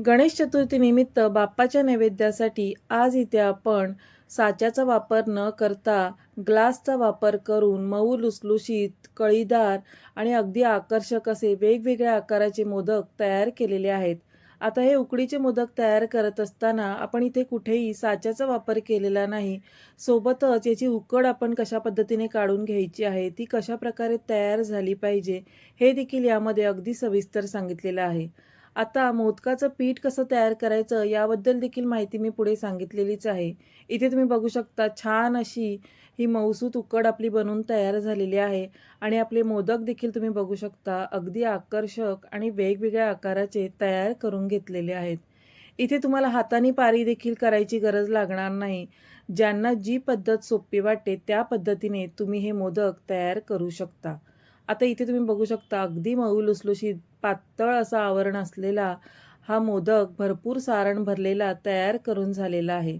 गणेश चतुर्थीनिमित्त बाप्पाच्या नैवेद्यासाठी आज इथे आपण साच्याचा वापर न करता ग्लासचा वापर करून मऊ लुसलुशीत कळीदार आणि अगदी आकर्षक असे वेगवेगळ्या आकाराचे मोदक तयार केलेले आहेत. आता हे उकडीचे मोदक तयार करत असताना आपण इथे कुठेही साच्याचा वापर केलेला नाही. सोबतच याची उकड आपण कशा पद्धतीने काढून घ्यायची आहे ती कशा प्रकारे तयार झाली पाहिजे हे देखील यामध्ये अगदी सविस्तर सांगितलेलं आहे. आता मोदकाचं पीठ कसं तयार करायचं याबद्दल देखील माहिती मी पुढे सांगितलेलीच आहे. इथे तुम्ही बघू शकता छान अशी ही मौसूत उकड आपली बनवून तयार झालेली आहे. आणि आपले मोदक देखील तुम्ही बघू शकता अगदी आकर्षक आणि वेगवेगळ्या आकाराचे तयार करून घेतलेले आहेत. इथे तुम्हाला हाताने पारी देखील करायची गरज लागणार नाही. ज्यांना जी पद्धत सोपी वाटते त्या पद्धतीने तुम्ही हे मोदक तयार करू शकता. आता इथे तुम्ही बघू शकता अगदी मऊ लुसलुशीत पातळ असा आवरण असलेला हा मोदक भरपूर सारण भरलेला तयार करून झालेला आहे.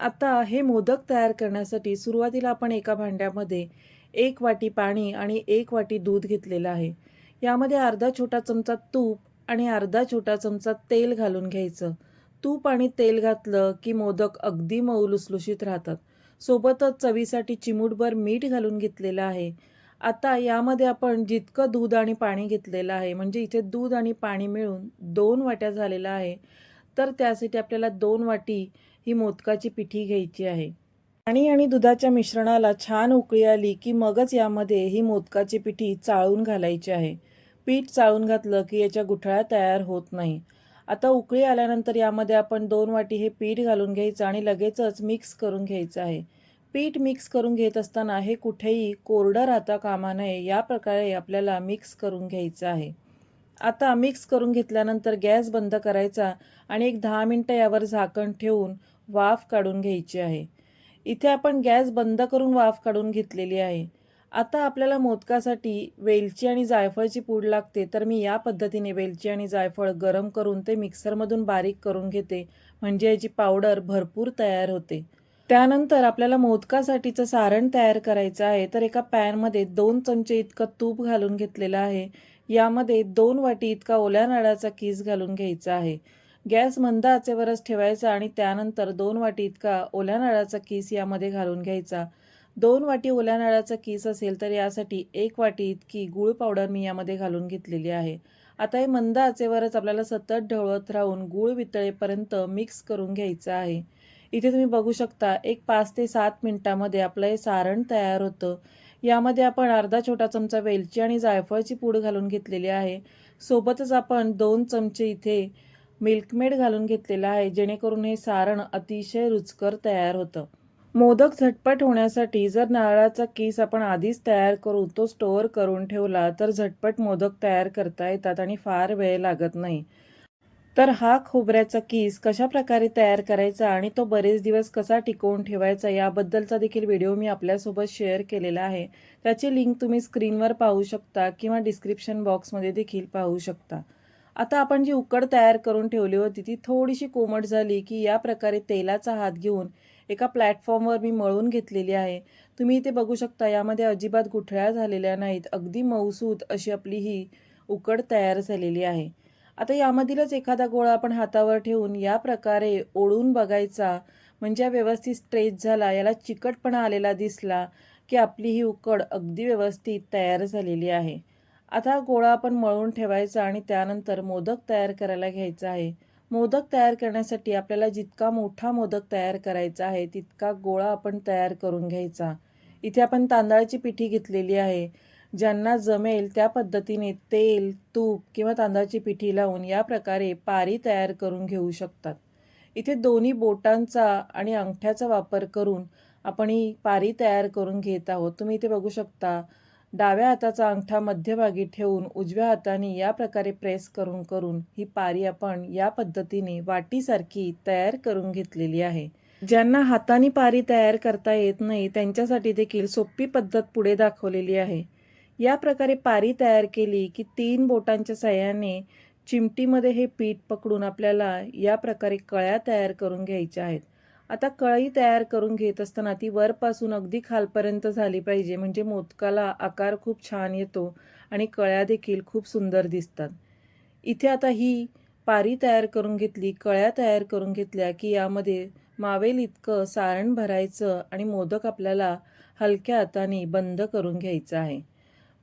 आता हे मोदक तयार करण्यासाठी सुरुवातीला आपण एका भांड्यामध्ये एक वाटी पाणी आणि एक वाटी दूध घेतलेलं आहे. यामध्ये अर्धा छोटा चमचा तूप आणि अर्धा छोटा चमचा तेल घालून घ्यायचं. तूप आणि तेल घातलं की मोदक अगदी मऊ लुसलुशीत राहतात. सोबतच चवीसाठी चिमूटभर मीठ घालून घेतलेलं आहे. आता यामध्ये आपण जितकं दूध आणि पाणी घेतलेलं आहे म्हणजे इथे दूध आणि पाणी मिळून दोन वाट्या झालेला आहे तर त्यासाठी आपल्याला दोन वाटी ही मोदकाची पिठी घ्यायची आहे. पाणी आणि दुधाच्या मिश्रणाला छान उकळी आली की मगच यामध्ये ही मोदकाची पिठी चाळून घालायची आहे. पीठ चाळून घातलं की याच्या गुठळ्या तयार होत नाही. आता उकळी आल्यानंतर यामध्ये आपण दोन वाटी हे पीठ घालून घ्यायचं आणि लगेचच मिक्स करून घ्यायचं आहे. पीठ मिक्स करून घेत असताना हे कुठेही कोरडं राहता कामा नये या प्रकारे आपल्याला मिक्स करून घ्यायचं आहे. आता मिक्स करून घेतल्यानंतर गॅस बंद करायचा आणि एक दहा मिनटं यावर झाकण ठेवून वाफ काढून घ्यायची आहे. इथे आपण गॅस बंद करून वाफ काढून घेतलेली आहे. आता आपल्याला मोदकासाठी वेलची आणि जायफळची पूड लागते तर मी या पद्धतीने वेलची आणि जायफळ गरम करून ते मिक्सरमधून बारीक करून घेते म्हणजे याची पावडर भरपूर तयार होते. त्यानंतर आपल्याला मोदकासाठीचं सारण तयार करायचं आहे. तर एका पॅनमध्ये दोन चमचे इतकं तूप घालून घेतलेलं आहे. यामध्ये दोन वाटी इतका ओल्या नळाचा किस घालून घ्यायचा आहे. गॅस मंद आचेवरच ठेवायचा आणि त्यानंतर दोन वाटी इतका ओल्या नळाचा किस यामध्ये घालून घ्यायचा. दोन वाटी ओल्या नळाचा किस असेल तर यासाठी एक वाटी इतकी गूळ पावडर मी यामध्ये घालून घेतलेली आहे. आता हे मंद आचेवरच आपल्याला सतत ढवळत राहून गूळ वितळेपर्यंत मिक्स करून घ्यायचं आहे. इथे तुम्ही बघू शकता एक पाच ते सात मिनटामध्ये आपलं हे सारण तयार होतं. यामध्ये आपण अर्धा छोटा चमचा वेलची आणि जायफळची पूड घालून घेतलेली आहे. सोबतच आपण दोन चमचे इथे मिल्कमेड घालून घेतलेला आहे जेणेकरून हे सारण अतिशय रुचकर तयार होतं. मोदक झटपट होण्यासाठी जर नारळाचा केस आपण आधीच तयार करू तो स्टोअर करून ठेवला तर झटपट मोदक तयार करता येतात आणि फार वेळ लागत नाही. तर हा खोबऱ्याचा कीस कशा प्रकारे तयार करायचा आणि तो बरेच दिवस कसा टिकवून ठेवायचा याबद्दलचा देखील व्हिडिओ मी आपल्यासोबत शेअर केलेला आहे. त्याची लिंक तुम्ही स्क्रीनवर पाहू शकता किंवा डिस्क्रिप्शन बॉक्समध्ये देखील पाहू शकता. आता आपण जी उकड तयार करून ठेवली होती ती थोडीशी कोमट झाली की या प्रकारे तेलाचा हात घेऊन एका प्लॅटफॉर्मवर मी मळून घेतलेली आहे. तुम्ही इथे बघू शकता यामध्ये अजिबात गुठळ्या झालेल्या नाहीत. अगदी मऊसूद अशी आपली ही उकड तयार झालेली आहे. आता यामधीलच एखादा गोळा आपण हातावर ठेवून या प्रकारे ओढून बघायचा म्हणजे व्यवस्थित स्ट्रेच झाला याला चिकटपणा आलेला दिसला की आपली ही उकड अगदी व्यवस्थित तयार झालेली आहे. आता गोळा आपण मळून ठेवायचा आणि त्यानंतर मोदक तयार करायला घ्यायचा आहे. मोदक तयार करण्यासाठी आपल्याला जितका मोठा मोदक तयार करायचा आहे तितका गोळा आपण तयार करून घ्यायचा. इथे आपण तांदळाची पिठी घेतलेली आहे. ज्यांना जमेल त्या पद्धतीने तेल तूप किंवा तांदळाची पिठी लावून या प्रकारे पारी तयार करून घेऊ शकतात. इथे दोन्ही बोटांचा आणि अंगठ्याचा वापर करून आपण ही पारी तयार करून घेत आहोत. तुम्ही इथे बघू शकता डाव्या हाताचा अंगठा मध्यभागी ठेवून उजव्या हाताने या प्रकारे प्रेस करून करून ही पारी आपण या पद्धतीने वाटीसारखी तयार करून घेतलेली आहे. ज्यांना हाताने पारी तयार करता येत नाही त्यांच्यासाठी देखील सोपी पद्धत पुढे दाखवलेली आहे. या प्रकारे पारी तयार केली की तीन बोटांच्या सहाय्याने चिमटीमध्ये हे पीठ पकडून आपल्याला या प्रकारे कळ्या तयार करून घ्यायच्या आहेत. आता कळी तयार करून घेत असताना ती वरपासून अगदी खालपर्यंत झाली पाहिजे म्हणजे मोदकाला आकार खूप छान येतो आणि कळ्या देखील खूप सुंदर दिसतात. इथे आता ही पारी तयार करून घेतली कळ्या तयार करून घेतल्या की यामध्ये मावेल इतकं सारण भरायचं आणि मोदक आपल्याला हलक्या हाताने बंद करून घ्यायचं आहे.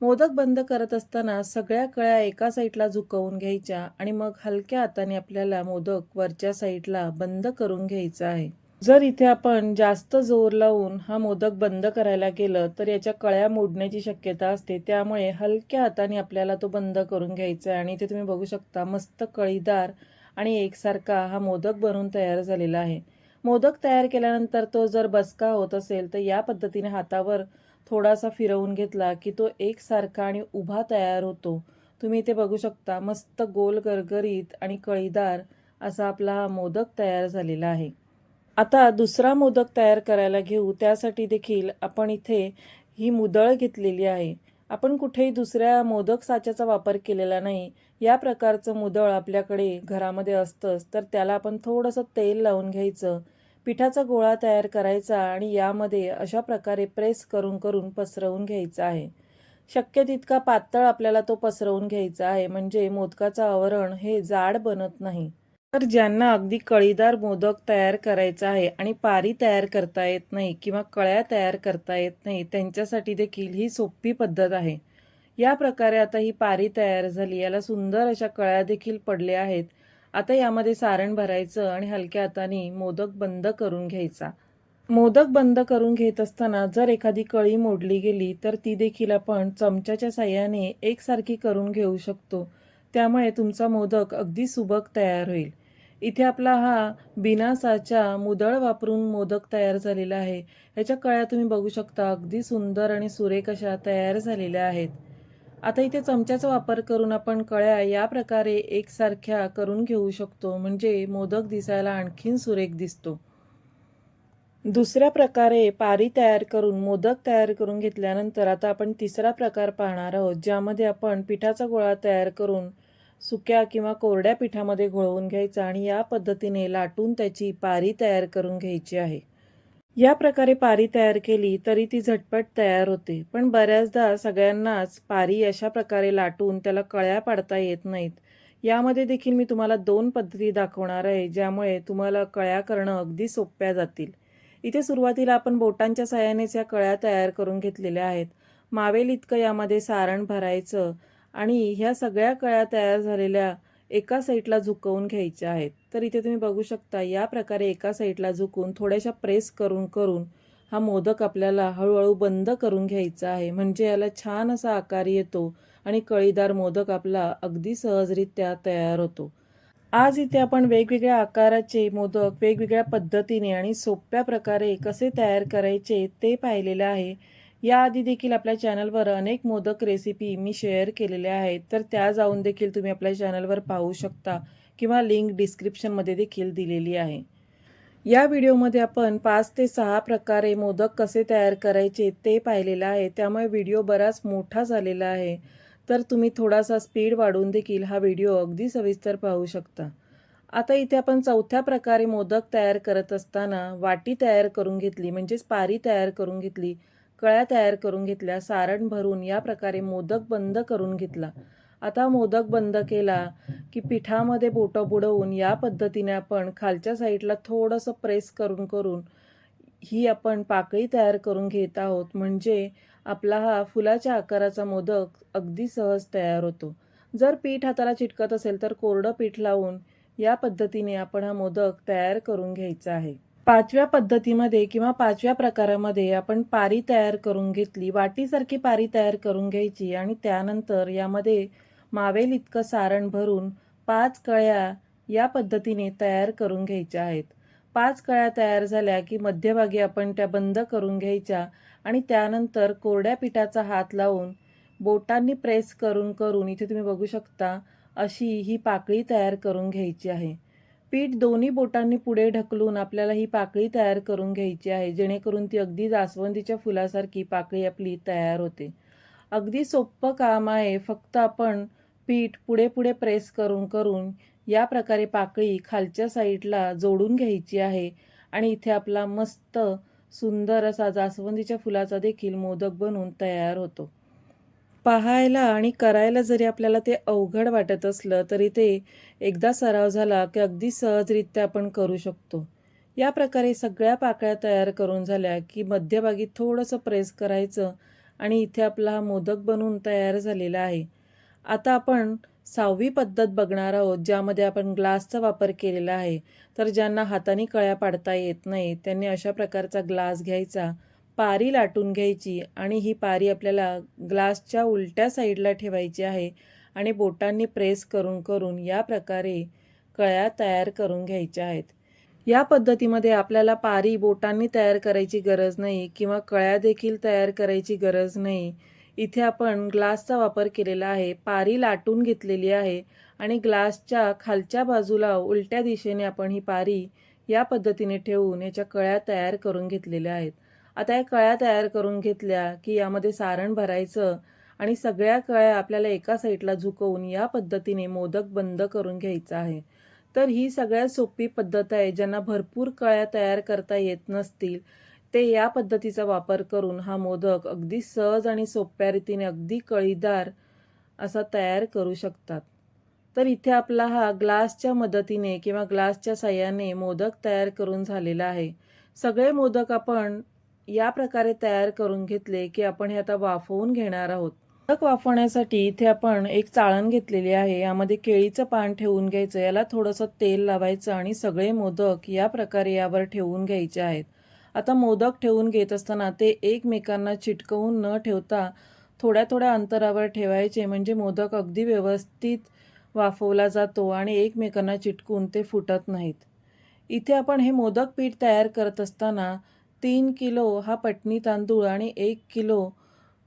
मोदक बंद करत असताना सगळ्या कळ्या एका साईडला झुकवून घ्यायच्या आणि मग हलक्या हाताने आपल्याला मोदक वरच्या साईडला बंद करून घ्यायचा आहे. जर इथे आपण जास्त जोर लावून हा मोदक बंद करायला गेलं तर याच्या कळ्या मोडण्याची शक्यता असते. त्यामुळे हलक्या हाताने आपल्याला तो बंद करून घ्यायचा आहे. आणि इथे तुम्ही बघू शकता मस्त कळीदार आणि एकसारखा हा मोदक बनवून तयार झालेला आहे. मोदक तयार केल्यानंतर तो जर बसका होत असेल तर या पद्धतीने हातावर थोडासा फिरवून घेतला की तो एकसारखा आणि उभा तयार होतो. तुम्ही इथे बघू शकता मस्त गोल गरगरीत आणि कळीदार असा आपला हा मोदक तयार झालेला आहे. आता दुसरा मोदक तयार करायला घेऊ त्यासाठी देखील आपण इथे ही मुदळ घेतलेली आहे. आपण कुठेही दुसऱ्या मोदक साच्याचा वापर केलेला नाही. या प्रकारचं मुदळ आपल्याकडे घरामध्ये असतंच तर त्याला आपण थोडंसं तेल लावून घ्यायचं. पिठाचा गोळा तयार करायचा आणि यामध्ये अशा प्रकारे प्रेस करून करून पसरवून घ्यायचा आहे. शक्य तितका पातळ आपल्याला तो पसरवून घ्यायचा आहे म्हणजे मोदकाचं आवरण हे जाड बनत नाही. तर ज्यांना अगदी कळीदार मोदक तयार करायचा आहे आणि पारी तयार करता येत नाही किंवा कळ्या तयार करता येत नाही त्यांच्यासाठी देखील ही सोपी पद्धत आहे. या प्रकारे आता ही पारी तयार झाली. याला सुंदर अशा कळ्या देखील पडल्या आहेत. आता यामध्ये सारण भरायचं आणि हलक्या हाताने मोदक बंद करून घ्यायचा. मोदक बंद करून घेत असताना जर एखादी कळी मोडली गेली तर ती देखील आपण चमच्याच्या साह्याने एकसारखी करून घेऊ शकतो. त्यामुळे तुमचा मोदक अगदी सुबक तयार होईल. इथे आपला हा बिनासाच्या मुदळ वापरून मोदक तयार झालेला आहे. ह्याच्या कळ्या तुम्ही बघू शकता अगदी सुंदर आणि सुरेख अशा तयार झालेल्या आहेत. आता इथे चमच्याचा वापर करून आपण कळ्या या प्रकारे एकसारख्या करून घेऊ शकतो. म्हणजे मोदक दिसायला आणखीन सुरेख दिसतो. दुसऱ्या प्रकारे पारी तयार करून मोदक तयार करून घेतल्यानंतर आता आपण तिसरा प्रकार पाहणार आहोत ज्यामध्ये आपण पिठाचा गोळा तयार करून सुक्या किंवा कोरड्या पिठामध्ये घोळवून घ्यायचा आणि या पद्धतीने लाटून त्याची पारी तयार करून घ्यायची आहे. या प्रकारे पारी तयार केली तरी ती झटपट तयार होते. पण बऱ्याचदा सगळ्यांनाच पारी अशा प्रकारे लाटून त्याला कळ्या पाडता येत नाहीत. यामध्ये देखील मी तुम्हाला दोन पद्धती दाखवणार आहे ज्यामुळे तुम्हाला कळ्या करणं अगदी सोप्या जातील. इथे सुरुवातीला आपण बोटांच्या सहाय्यानेच या कळ्या तयार करून घेतलेल्या आहेत. मावेल इतकं यामध्ये सारण भरायचं आणि ह्या सगळ्या कळ्या तयार झालेल्या एका साईडला झुकवून घ्यायच्या आहेत. तर इथे तुम्ही बघू शकता या प्रकारे एका साईडला झुकून थोड्याशा प्रेस करून करून हा मोदक आपल्याला हळूहळू बंद करून घ्यायचा आहे. म्हणजे याला छान असा आकार येतो आणि कळीदार मोदक आपला अगदी सहजरित्या तयार होतो. आज इथे आपण वेगवेगळ्या आकाराचे मोदक वेगवेगळ्या पद्धतीने आणि सोप्या प्रकारे कसे तयार करायचे ते पाहिलेले आहे. याआधी देखील आपल्या चॅनलवर अनेक मोदक रेसिपी मी शेअर केलेल्या आहेत. तर त्या जाऊन देखील तुम्ही आपल्या चॅनलवर पाहू शकता किंवा लिंक डिस्क्रिप्शनमध्ये देखील दिलेली आहे. या व्हिडिओमध्ये आपण पाच ते सहा प्रकारे मोदक कसे तयार करायचे ते पाहिलेलं आहे. त्यामुळे व्हिडिओ बराच मोठा झालेला आहे. तर तुम्ही थोडासा स्पीड वाढवून देखील हा व्हिडिओ अगदी सविस्तर पाहू शकता. आता इथे आपण चौथ्या प्रकारे मोदक तयार करत असताना वाटी तयार करून घेतली म्हणजेच पारी तयार करून घेतली. कळ्या तयार करून घेतल्या सारण भरून या प्रकारे मोदक बंद करून घेतला. आता मोदक बंद केला की पिठामध्ये बोटं बुडवून या पद्धतीने आपण खालच्या साईडला थोडंसं प्रेस करून करून ही आपण पाकळी तयार करून घेत आहोत. म्हणजे आपला हा फुलाच्या आकाराचा मोदक अगदी सहज तयार होतो. जर पीठ हाताला चिटकत असेल तर कोरडं पीठ लावून या पद्धतीने आपण हा मोदक तयार करून घ्यायचा आहे. पाचव्या पद्धतीमध्ये किंवा पाचव्या प्रकारामध्ये आपण पारी तयार करून घेतली वाटीसारखी पारी तयार करून घ्यायची आणि त्यानंतर यामध्ये मावेल इतकं सारण भरून पाच कळ्या या पद्धतीने तयार करून घ्यायच्या आहेत. पाच कळ्या तयार झाल्या की मध्यभागी आपण त्या बंद करून घ्यायच्या आणि त्यानंतर कोरड्या पिठाचा हात लावून बोटांनी प्रेस करून करून इथे तुम्ही बघू शकता अशी ही पाकळी तयार करून घ्यायची आहे. पीठ दोन्ही बोटांनी पुढे ढकलून आपल्याला ही पाकळी तयार करून घ्यायची आहे. जेणेकरून ती अगदी जास्वंदीच्या फुलासारखी पाकळी आपली तयार होते. अगदी सोपं काम आहे. फक्त आपण पीठ पुढे पुढे प्रेस करून करून या प्रकारे पाकळी खालच्या साईडला जोडून घ्यायची आहे आणि इथे आपला मस्त सुंदर असा जास्वंदीच्या फुलाचा देखील मोदक बनून तयार होतो. पाहायला आणि करायला जरी आपल्याला ते अवघड वाटत असलं तरी ते एकदा सराव झाला की अगदी सहजरित्या आपण करू शकतो. या प्रकारे सगळ्या पाकळ्या तयार करून झाल्या की मध्यभागी थोडंसं प्रेस करायचं आणि इथे आपला हा मोदक बनवून तयार झालेला आहे. आता आपण सहावी पद्धत बघणार आहोत ज्यामध्ये आपण ग्लासचा वापर केलेला आहे. तर ज्यांना हाताने कळ्या पाडता येत नाही त्यांनी अशा प्रकारचा ग्लास घ्यायचा. पारी लाटून घ्यायची आणि ही पारी आपल्याला ग्लासच्या उलट्या साईडला ठेवायची आहे आणि बोटांनी प्रेस करून करून या प्रकारे कळ्या तयार करून घ्यायच्या आहेत. या पद्धतीमध्ये आपल्याला पारी बोटांनी तयार करायची गरज नाही किंवा कळ्या देखील तयार करायची गरज नाही. इथे आपण ग्लासचा वापर केलेला आहे पारी लाटून घेतलेली आहे आणि ग्लासच्या खालच्या बाजूला उलट्या दिशेने आपण ही पारी या पद्धतीने ठेवून याच्या कळ्या तयार करून घेतलेल्या आहेत. आता या कळ्या तयार करून घेतल्या की यामध्ये सारण भरायचं आणि सगळ्या कळ्या आपल्याला एका साईडला झुकवून या पद्धतीने मोदक बंद करून घ्यायचा आहे. तर ही सगळ्यात सोपी पद्धत आहे. ज्यांना भरपूर कळ्या तयार करता येत नसतील ते या पद्धतीचा वापर करून हा मोदक अगदी सहज आणि सोप्या रीतीने अगदी कळीदार असा तयार करू शकतात. तर इथे आपला हा ग्लासच्या मदतीने किंवा ग्लासच्या साह्याने मोदक तयार करून झालेला आहे. सगळे मोदक आपण या प्रकारे तयार करून घेतले की आपण हे आता वाफवून घेणार आहोत. मोदक वाफवण्यासाठी इथे आपण एक चाळण घेतलेली आहे. यामध्ये केळीचं पान ठेवून घ्यायचं याला थोडंसं तेल लावायचं आणि सगळे मोदक या प्रकारे यावर ठेवून घ्यायचे आहेत. आता मोदक ठेवून घेत असताना ते एकमेकांना चिटकवून न ठेवता थोड्या थोड्या अंतरावर ठेवायचे. म्हणजे मोदक अगदी व्यवस्थित वाफवला जातो आणि एकमेकांना चिटकून ते फुटत नाहीत. इथे आपण हे मोदक पीठ तयार करत असताना तीन किलो हा पटणी तांदूळ आणि एक किलो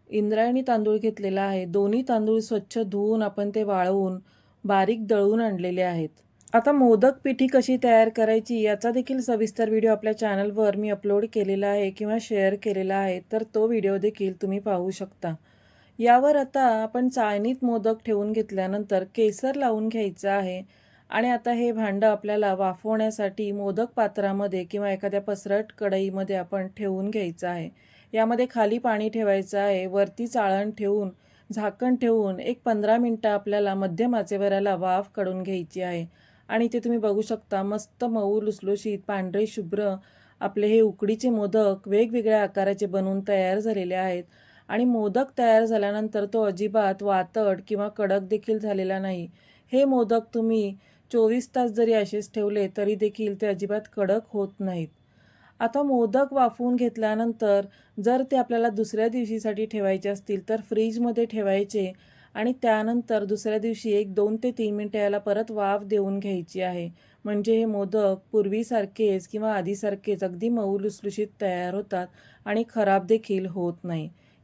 इंद्रायणी तांदूळ घेतलेला आहे. दोन्ही तांदूळ स्वच्छ धुवून आपण ते वाळवून बारीक दळून आणलेले आहेत. आता मोदक पिठी कशी तयार करायची याचा देखील सविस्तर व्हिडिओ आपल्या चॅनलवर मी अपलोड केलेला आहे किंवा शेअर केलेला आहे तर तो व्हिडिओ देखील तुम्ही पाहू शकता. यावर आता आपण चाळणीत मोदक ठेवून घेतल्यानंतर केसर लावून घ्यायचं आहे. आणि आता हे भांडं आपल्याला वाफवण्यासाठी मोदक पात्रामध्ये किंवा एखाद्या पसरट कढईमध्ये आपण ठेवून घ्यायचं आहे. यामध्ये खाली पाणी ठेवायचं आहे वरती चाळण ठेवून झाकण ठेवून एक पंधरा मिनटं आपल्याला मध्यम आचेवऱ्याला वाफ काढून घ्यायची आहे. आणि ते तुम्ही बघू शकता मस्त मऊ लुसलुशीत पांढरे शुभ्र आपले हे उकडीचे मोदक वेगवेगळ्या आकाराचे बनवून तयार झालेले आहेत. आणि मोदक तयार झाल्यानंतर तो अजिबात वातड किंवा कडक देखील झालेला नाही. हे मोदक तुम्ही चोवीस तास जरी असेच ठेवले तरी देखील ते अजिबात कडक होत नाहीत. आता मोदक वाफवून घेतल्यानंतर जर ते आपल्याला दुसऱ्या दिवशीसाठी ठेवायचे असतील तर फ्रीजमध्ये ठेवायचे आणि त्यानंतर दुसऱ्या दिवशी एक दोन ते तीन मिनटं याला परत वाफ देऊन घ्यायची आहे. म्हणजे हे मोदक पूर्वीसारखेच किंवा आधीसारखेच अगदी मऊ लुसलुशीत तयार होतात आणि खराब देखील होत नाही.